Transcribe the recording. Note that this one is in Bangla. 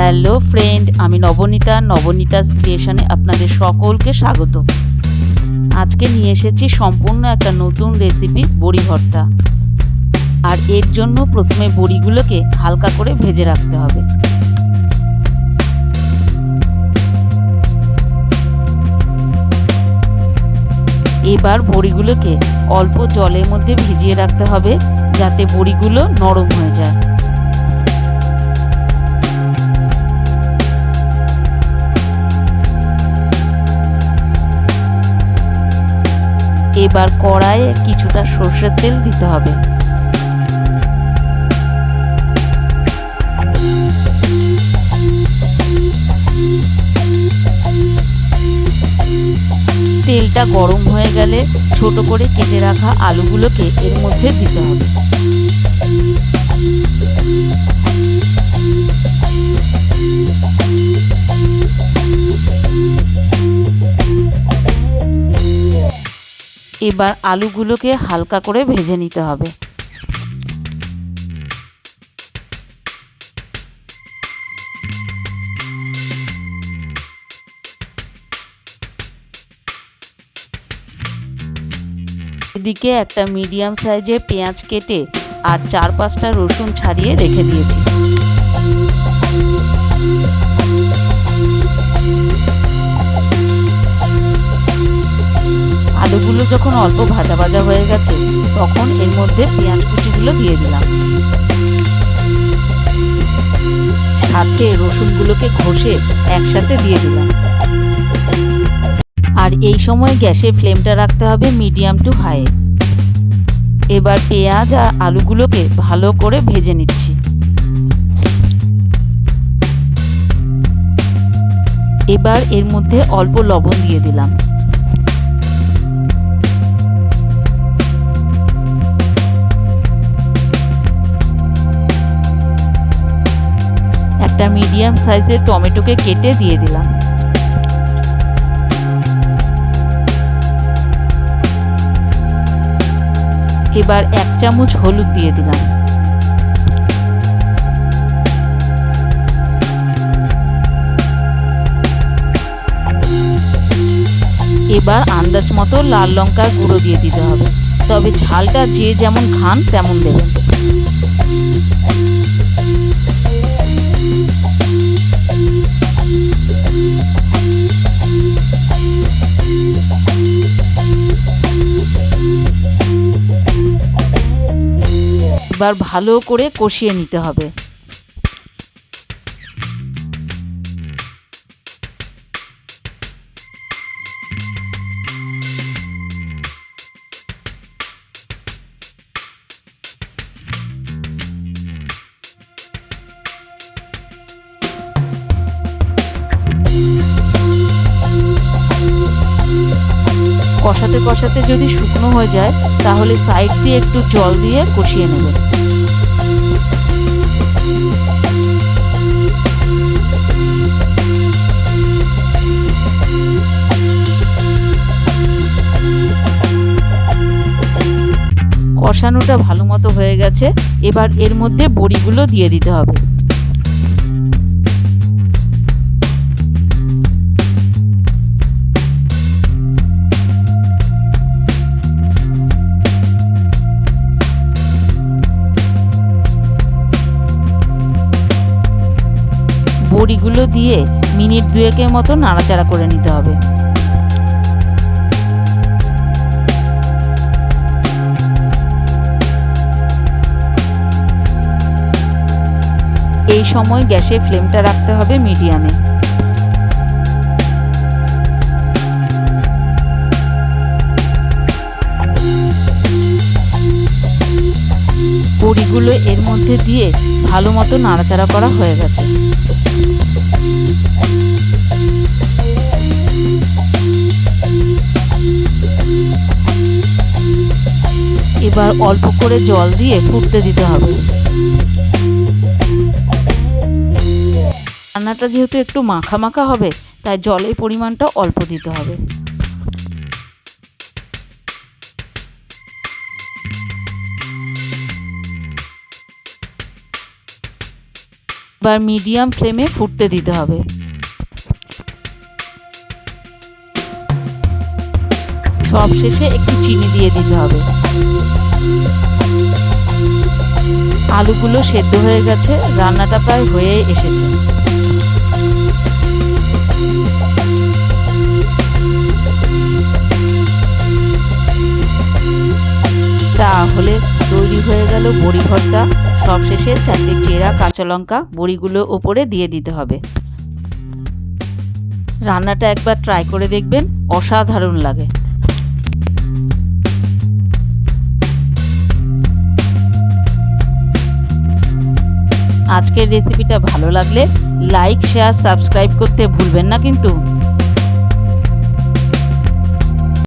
হ্যালো ফ্রেন্ড আমি নবনীতা, নবনীতাস ক্রিয়েশনে আপনাদের সকলকে স্বাগত। আজকে নিয়ে এসেছি সম্পূর্ণ একটা নতুন রেসিপি বড়ি ভর্তা। আর এর জন্য প্রথমে বড়িগুলোকে হালকা করে ভেজে রাখতে হবে। এবার বড়িগুলোকে অল্প জলের মধ্যে ভিজিয়ে রাখতে হবে, যাতে বড়িগুলো নরম হয়ে যায়। এবার কড়াইয়ে কিছুটা সর্ষের তেল দিতে হবে। তেলটা গরম হয়ে গেলে ছোট করে কেটে রাখা আলুগুলোকে এর মধ্যে দিতে হবে। এবার আলুগুলোকে হালকা করে ভেজে নিতে হবে। এদিকে একটা মিডিয়াম সাইজের পেঁয়াজ কেটে আর চার পাঁচটা রসুন ছাড়িয়ে রেখে দিয়েছি। আলুগুলো যখন অল্প ভাজা ভাজা হয়ে গেছে, তখন এর মধ্যে পেঁয়াজ কুচিগুলো দিয়ে দিলাম। সাথে রসুনগুলোকে ঘষে একসাথে দিয়ে দিলাম। আর এই সময় গ্যাসে ফ্লেমটা রাখতে হবে মিডিয়াম টু হাই। এবার পেঁয়াজ আর আলুগুলোকে ভালো করে ভেজে নিচ্ছি। এবার এর মধ্যে অল্প লবণ দিয়ে দিলাম। একটা মিডিয়াম সাইজের টমেটোকে কেটে দিয়ে দিলাম। এবার এক চামচ হলুদ দিয়ে দিলাম। এবার আন্দাজ মতো লাল লঙ্কার গুঁড়ো দিয়ে দিতে হবে। তবে ঝালটা যে যেমন খান তেমন দেবেন। এবার ভালো করে কষিয়ে নিতে হবে। কষাতে কষাতে যদি শুকনো হয়ে যায়, তাহলে সাইড দিয়ে একটু জল দিয়ে কষিয়ে নেবেন কষানোটা ভালো মতো হয়ে গেছে। এবার এর মধ্যে বড়িগুলো দিয়ে দিতে হবে। বড়িগুলো দিয়ে মিনিট দুয়েকের মতো নাড়াচাড়া করে নিতে হবে। এই সময় গ্যাসের ফ্লেমটা রাখতে হবে মিডিয়ামে। বড়িগুলো এর মধ্যে দিয়ে ভালো মতো নাড়াচাড়া করা হয়ে গেছে। এবার অল্প করে জল দিয়ে ফুটতে দিতে হবে। রান্নাটা যেহেতু একটু মাখা মাখা হবে, তাই জলের পরিমাণটা অল্প দিতে হবে। এবার মিডিয়াম ফ্লেমে ফুটতে দিতে হবে। সব শেষে একটু চিনি দিয়ে দিতে হবে। আলুগুলো সেদ্ধ হয়ে গেছে, রান্নাটা প্রায় হয়ে এসেছে। তাহলে তৈরি হয়ে গেল বড়ি ভর্তা। সবশেষে চারটে চেরা কাঁচা লঙ্কা বড়িগুলো ওপরে দিয়ে দিতে হবে। রান্নাটা একবার ট্রাই করে দেখবেন, অসাধারণ লাগে। আজকের রেসিপিটা ভালো লাগলে লাইক শেয়ার সাবস্ক্রাইব করতে ভুলবেন না কিন্তু।